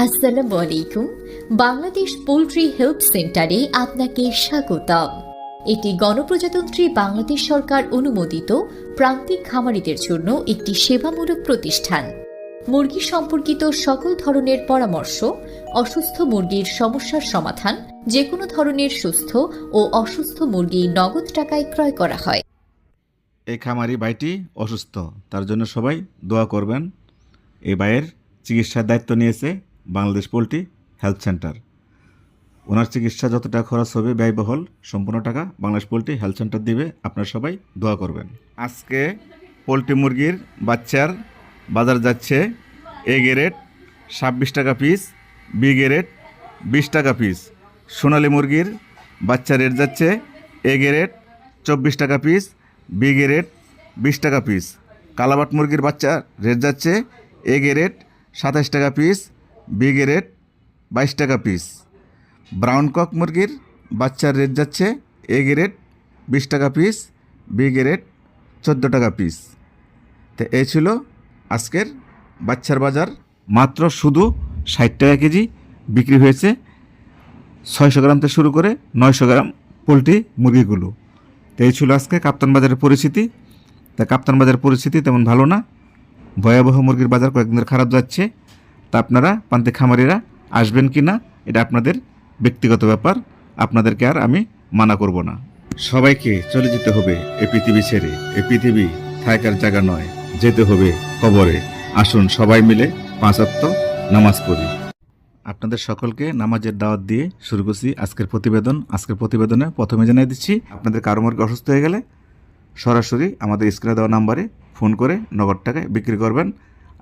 আসসালামু আলাইকুম। Bangladesh poultry help সেন্টারে আপনাকে স্বাগতম। এটি গণপ্রজাতন্ত্রী বাংলাদেশ সরকার অনুমোদিত প্রান্তিক খামারিদের জন্য একটি সেবামূলক প্রতিষ্ঠান। মুরগি সম্পর্কিত সকল ধরনের পরামর্শ, অসুস্থ মুরগির সমস্যার সমাধান যে কোনো ধরনের সুস্থ ও অসুস্থ মুরগি নগদ টাকায় ক্রয় করা হয়। এই খামারি ভাইটি অসুস্থ, তার জন্য সবাই দোয়া করবেন। এই ভাইয়ের চিকিৎসার দায়িত্ব নিয়েছে। Bangladesh poultry health centre. ওনার চিকিৎসা যত টাকা খরচ হবে ব্যয়বহুল, সম্পূর্ণ টাকা বাংলাদেশ পোলট্রি হেলথ সেন্টার দিবে। আপনারা সবাই দোয়া করবেন। আজকে পোলট্রি মুরগির বাচ্চার বাজার যাচ্ছে এ গ্রেড ছাব্বিশ টাকা পিস বি গ্রেড বিশ টাকা পিস সোনালী মুরগির বাচ্চা রেট যাচ্ছে এ গ্রেড চব্বিশ টাকা পিস বি গ্রেড বিশ টাকা পিস কালাবাট মুরগির বাচ্চা রেট যাচ্ছে এ গ্রেড সাতাশ টাকা পিস বি রেট বাইশ টাকা পিস ব্রাউন কক মুরগির বাচ্চার রেট যাচ্ছে এ গ্রেড বিশ টাকা পিস বি গ্রেড চোদ্দ টাকা পিস তো এই ছিল আজকের বাচ্চার বাজার। মাত্র শুধু ষাট টাকা কেজি বিক্রি হয়েছে। ছয়শো গ্রাম থেকে শুরু করে নয়শো গ্রাম পোলট্রি মুরগিগুলো। তো এই ছিল আজকে কাপ্তান বাজারের পরিস্থিতি। তা কাপ্তান বাজারের পরিস্থিতি তেমন ভালো না। ভয়াবহ মুরগির বাজার কয়েকদিন খারাপ যাচ্ছে। তা আপনারা পান্তে খামারিরা আসবেন কি না, এটা আপনাদের ব্যক্তিগত ব্যাপার, আপনাদেরকে আর আমি মানা করব না। সবাইকে চলে যেতে হবে এ পৃথিবী ছেড়ে, এ পৃথিবী থাকার জায়গা নয়, যেতে হবে কবরে। আসুন সবাই মিলে পাঁচাত্ম নামাজ পড়ি। আপনাদের সকলকে নামাজের দাওয়াত দিয়ে শুরু করছি আজকের প্রতিবেদন। আজকের প্রতিবেদনে প্রথমে জানিয়ে দিচ্ছি, আপনাদের কারও মুরগি অসুস্থ হয়ে গেলে সরাসরি আমাদের স্ক্রিনে দেওয়া নাম্বারে ফোন করে নগদ টাকায় বিক্রি করবেন।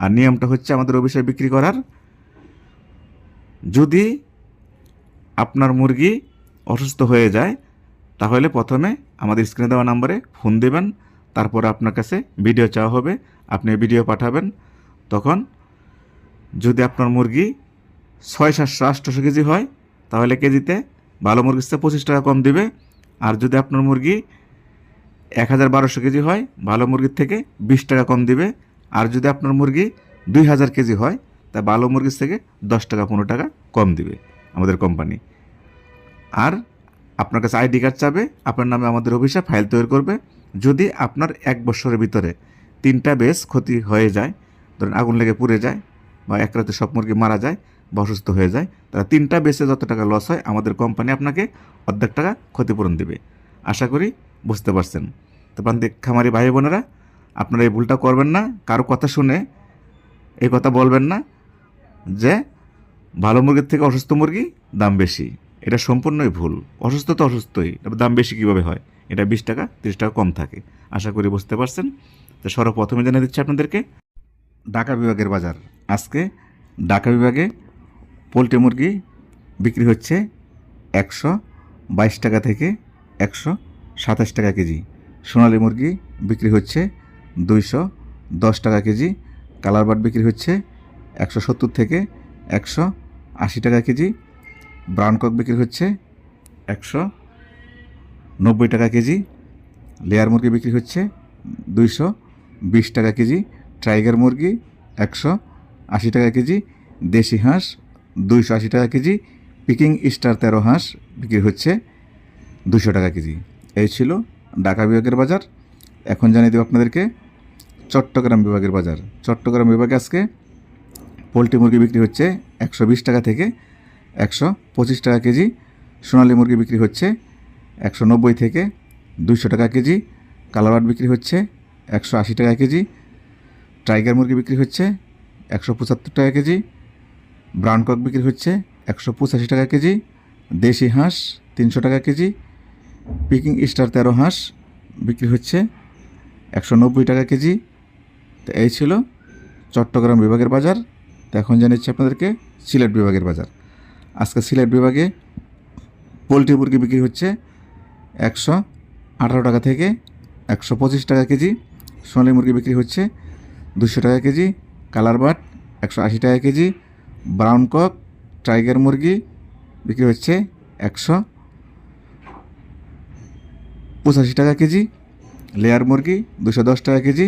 আর নিয়মটা হচ্ছে আমাদের অফিসে বিক্রি করার। যদি আপনার মুরগি অসুস্থ হয়ে যায়, তাহলে প্রথমে আমাদের স্ক্রিনে দেওয়া নাম্বারে ফোন দেবেন, তারপর আপনার কাছে ভিডিও চাওয়া হবে, আপনি ভিডিও পাঠাবেন। তখন যদি আপনার মুরগি ছয় সাতশো আটশোশো কেজি হয়, তাহলে কেজিতে ভালো মুরগির চেয়ে পঁচিশ টাকা কম দিবে। আর যদি আপনার মুরগি এক হাজার বারোশো কেজি হয়, ভালো মুরগির থেকে বিশ টাকা কম দিবে। আর যদি আপনার মুরগি দুই হাজার কেজি হয়, তা ভালো মুরগির থেকে দশ টাকা, পনেরো টাকা কম দিবে আমাদের কোম্পানি। আর আপনার কাছে আইডি কার্ড চাবে, আপনার নামে আমাদের অফিসে ফাইল তৈরি করবে। যদি আপনার এক বছরের ভিতরে তিনটা বেশ ক্ষতি হয়ে যায়, ধরেন আগুন লেগে পুড়ে যায় বা এক রাতে সব মুরগি মারা যায় বা অসুস্থ হয়ে যায়, তারা তিনটা বেসে যত টাকা লস হয়, আমাদের কোম্পানি আপনাকে অর্ধেক টাকা ক্ষতিপূরণ দেবে। আশা করি বুঝতে পারছেন। তো প্রান্তিক খামারি ভাই বোনেরা আপনারা এই ভুলটা করবেন না, কারও কথা শুনে এই কথা বলবেন না যে ভালো মুরগির থেকে অসুস্থ মুরগি দাম বেশি। এটা সম্পূর্ণই ভুল। অসুস্থ তো অসুস্থই দাম বেশি কীভাবে হয়? এটা বিশ টাকা, তিরিশ টাকা কম থাকে। আশা করি বুঝতে পারছেন। তো সর্বপ্রথমে জানিয়ে দিচ্ছি আপনাদেরকে, ঢাকা বিভাগের বাজার। আজকে ঢাকা বিভাগে পোলট্রি মুরগি বিক্রি হচ্ছে একশো বাইশ টাকা থেকে একশো সাতাশ টাকা কেজি। সোনালী মুরগি বিক্রি হচ্ছে দুইশো দশ টাকা কেজি। কালার বাট বিক্রি হচ্ছে একশো সত্তর থেকে একশো আশি টাকা কেজি। ব্রাউন কক বিক্রি হচ্ছে একশো নব্বই টাকা কেজি। লেয়ার মুরগি বিক্রি হচ্ছে দুইশো বিশ টাকা কেজি। টাইগার মুরগি একশো আশি টাকা কেজি। দেশি হাঁস দুইশো আশি টাকা কেজি। পিকিং স্টার তেরো হাঁস বিক্রি হচ্ছে দুশো টাকা কেজি। এই ছিল ঢাকা বিভাগের বাজার। এখন জানিয়ে দেবো আপনাদেরকে চট্টগ্রাম বিভাগের বাজার। চট্টগ্রাম বিভাগে আজকে পোলট্রি মুরগি বিক্রি হচ্ছে একশো বিশ টাকা থেকে একশো পঁচিশ টাকা কেজি, সোনালী মুরগি বিক্রি হচ্ছে একশো নব্বই থেকে দুইশো টাকা কেজি কালারবাট বিক্রি হচ্ছে একশো আশি টাকা কেজি, টাইগার মুরগি বিক্রি হচ্ছে একশো পঁচাত্তর টাকা কেজি ব্রাউন কক বিক্রি হচ্ছে একশো পঁচাশি টাকা কেজি, দেশি হাঁস তিনশো টাকা কেজি, পিকিং স্টার তেরো হাঁস বিক্রি হচ্ছে একশো নব্বই টাকা কেজি তো এই ছিল চট্টগ্রাম বিভাগের বাজার। তো এখন জানিয়েছি আপনাদেরকে, সিলেট বিভাগের বাজার। আজকে সিলেট বিভাগে পোলট্রি মুরগি বিক্রি হচ্ছে একশো আঠারো টাকা থেকে একশো পঁচিশ টাকা কেজি। সোনালী মুরগি বিক্রি হচ্ছে দুশো টাকা কেজি, কালার বাট একশো আশি টাকা কেজি, ব্রাউন কক, টাইগার মুরগি বিক্রি হচ্ছে একশো পঁচাশি টাকা কেজি, লেয়ার মুরগি দুশো দশ টাকা কেজি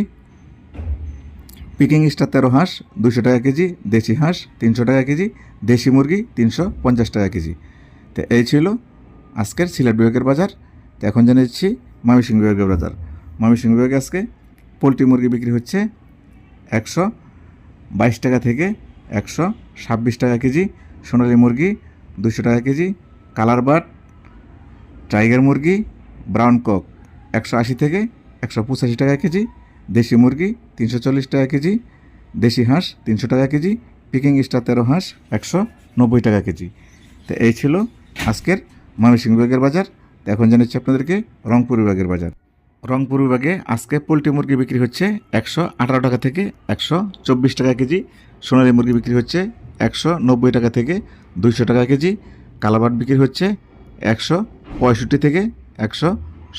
পিকিং স্টার তেরো হাঁস দুশো টাকা কেজি, দেশি হাঁস তিনশো টাকা কেজি, দেশি মুরগি তিনশো পঞ্চাশ টাকা কেজি। তো এই ছিল আজকের সিলেট বিভাগের বাজার। তো এখন জানিয়ে দিচ্ছি ময়মনসিংহ বিভাগের বাজার। ময়মনসিংহ বিভাগে আজকে পোলট্রি মুরগি বিক্রি হচ্ছে একশো বাইশ টাকা থেকে একশো ছাব্বিশ টাকা কেজি, সোনালী মুরগি দুশো টাকা কেজি, কালার বাট টাইগার মুরগি, ব্রাউন কক একশো আশি থেকে একশো পঁচাশি টাকা কেজি দেশি মুরগি তিনশো চল্লিশ টাকা কেজি, দেশি হাঁস তিনশো টাকা কেজি পিকিং স্টার তেরো হাঁস একশো নব্বই টাকা কেজি। তো এই ছিল আজকের ময়মনসিংহ বিভাগের বাজার। এখন জানাচ্ছি আপনাদেরকে রংপুর বিভাগের বাজার। রংপুর বিভাগে আজকে পোলট্রি মুরগি বিক্রি হচ্ছে একশো আঠারো টাকা থেকে একশো চব্বিশ টাকা কেজি, সোনালী মুরগি বিক্রি হচ্ছে একশো নব্বই টাকা থেকে দুইশো টাকা কেজি, কালাবাট বিক্রি হচ্ছে একশো পঁয়ষট্টি থেকে একশো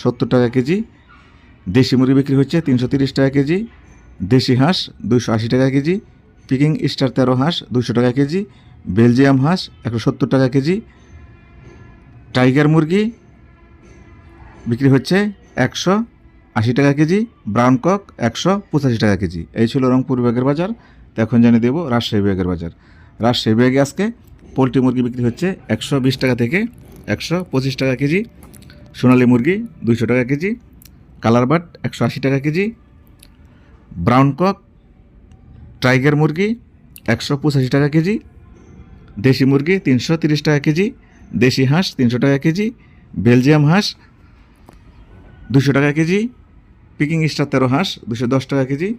সত্তর টাকা কেজি দেশি মুরগি বিক্রি হচ্ছে তিনশো টাকা কেজি, দেশি হাঁস আশি টাকা কেজি, পিকিং স্টার তেরো হাঁস দুশো টাকা কেজি, বেলজিয়াম হাঁস একশো সত্তর টাকা কেজি, টাইগার মুরগি বিক্রি হচ্ছে একশো আশি টাকা কেজি, ব্রাউন কক একশো পঁচাশি টাকা কেজি। এই ছিল রংপুর বিভাগের বাজার। তো এখন জানিয়ে দেবো রাজশাহী বিভাগের বাজার। রাজশাহী বিভাগে আজকে পোলট্রি মুরগি বিক্রি হচ্ছে একশো বিশ টাকা থেকে একশো পঁচিশ টাকা কেজি, সোনালী মুরগি দুইশো টাকা কেজি কালার বাট একশো আশি টাকা কেজি, ব্রাউন কক, টাইগার মুরগি একশো পঁচাশি টাকা কেজি, দেশি মুরগি তিনশো তিরিশ টাকা কেজি, দেশি হাঁস তিনশো টাকা কেজি, বেলজিয়াম হাঁস দুশো টাকা কেজি, পিকিং স্টার তেরো হাঁস দুশো দশ টাকা কেজি।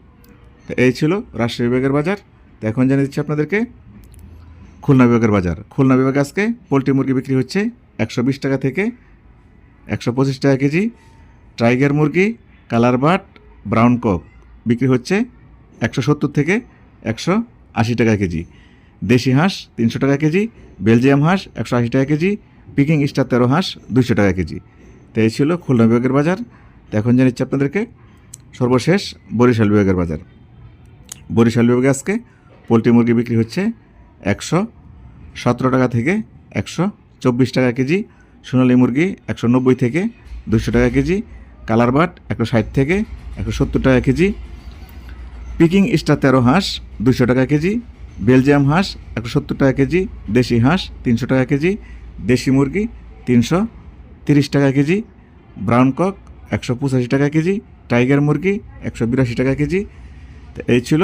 এই ছিল রাজশাহী বিভাগের বাজার। তো এখন জানিয়ে দিচ্ছি আপনাদেরকে, খুলনা বিভাগের বাজার। খুলনা বিভাগে আজকে পোলট্রি মুরগি বিক্রি হচ্ছে একশো বিশ টাকা থেকে একশো পঁচিশ টাকা কেজি। টাইগার মুরগি কালার বাট ব্রাউন কক বিক্রি হচ্ছে একশো সত্তর থেকে একশো আশি টাকা কেজি। দেশি হাঁস তিনশো টাকা কেজি, বেলজিয়াম হাঁস একশো আশি টাকা কেজি পিকিং স্টার তেরো হাঁস দুশো টাকা কেজি। তো এই ছিল খুলনা বিভাগের বাজার। তো এখন জানিচ্ছি আপনাদেরকে, সর্বশেষ বরিশাল বিভাগের বাজার। বরিশাল বিভাগে আজকে পোলট্রি মুরগি বিক্রি হচ্ছে একশো সতেরো টাকা থেকে একশো চব্বিশ টাকা কেজি, সোনালী মুরগি একশো নব্বই থেকে দুশো টাকা কেজি কালার বাট, একশো ষাট থেকে একশো সত্তর টাকা কেজি। পিকিং স্টার তেরো হাঁস দুশো টাকা কেজি। বেলজিয়াম হাঁস, একশো সত্তর টাকা কেজি। দেশি হাঁস, তিনশো টাকা কেজি। দেশি মুরগি, তিনশো তিরিশ টাকা কেজি। ব্রাউন কক, একশো পঁচাশি টাকা কেজি। টাইগার মুরগি, একশো বিরাশি টাকা কেজি। এই ছিল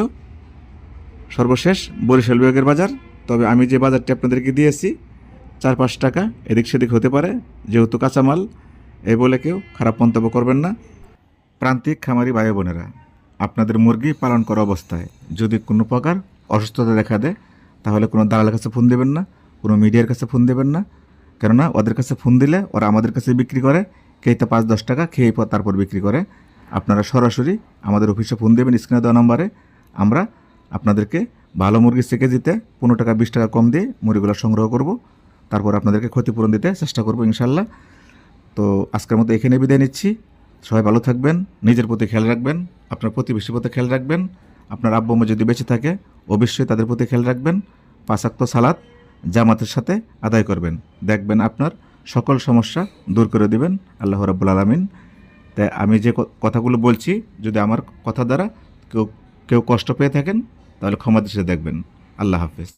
সর্বশেষ বরিশাল বিভাগের বাজার। তবে আমি যে বাজারটি আপনাদেরকে দিয়েছি, চার পাঁচ টাকা, এদিক সেদিক হতে পারে। যেহেতু কাঁচামাল এই বলে কেউ খারাপ মন্তব্য করবেন না। প্রান্তিক খামারি ভাই বোনেরা, আপনাদের মুরগি পালন করা অবস্থায় যদি কোনো প্রকার অসুস্থতা দেখা দেয়, তাহলে কোনো দালালের কাছে ফোন দেবেন না, কোনো মিডিয়ার কাছে ফোন দেবেন না। কেননা ওদের কাছে ফোন দিলে ওরা আমাদের কাছে বিক্রি করে খেয়েতে পাঁচ, দশ টাকা খেয়ে পর তারপর বিক্রি করে। আপনারা সরাসরি আমাদের অফিসে ফোন দেবেন স্ক্রিনে দেওয়া নম্বরে। আমরা আপনাদেরকে ভালো মুরগি সেকে দিতে পনেরো টাকা, বিশ টাকা কম দিয়ে মুরগিগুলো সংগ্রহ করব। তারপর আপনাদেরকে ক্ষতিপূরণ দিতে চেষ্টা করব ইনশাল্লাহ। তো আজকের মতো এখানে বিদায় নিচ্ছি। সবাই ভালো থাকবেন, নিজের প্রতি খেয়াল রাখবেন, আপনার প্রতিবেশীর প্রতি খেয়াল রাখবেন, আপনার আব্বু যদি বেঁচে থাকে, অবশ্যই তাদের প্রতি খেয়াল রাখবেন পাশাক্ত সালাত জামাতের সাথে আদায় করবেন। দেখবেন আপনার সকল সমস্যা দূর করে দিবেন, আল্লাহ রাব্বুল আলমিন। তাই আমি যে কথাগুলো বলছি, যদি আমার কথা দ্বারা কেউ কেউ কষ্ট পেয়ে থাকেন, তাহলে ক্ষমা দৃষ্টিতে দেখবেন। আল্লাহ হাফেজ।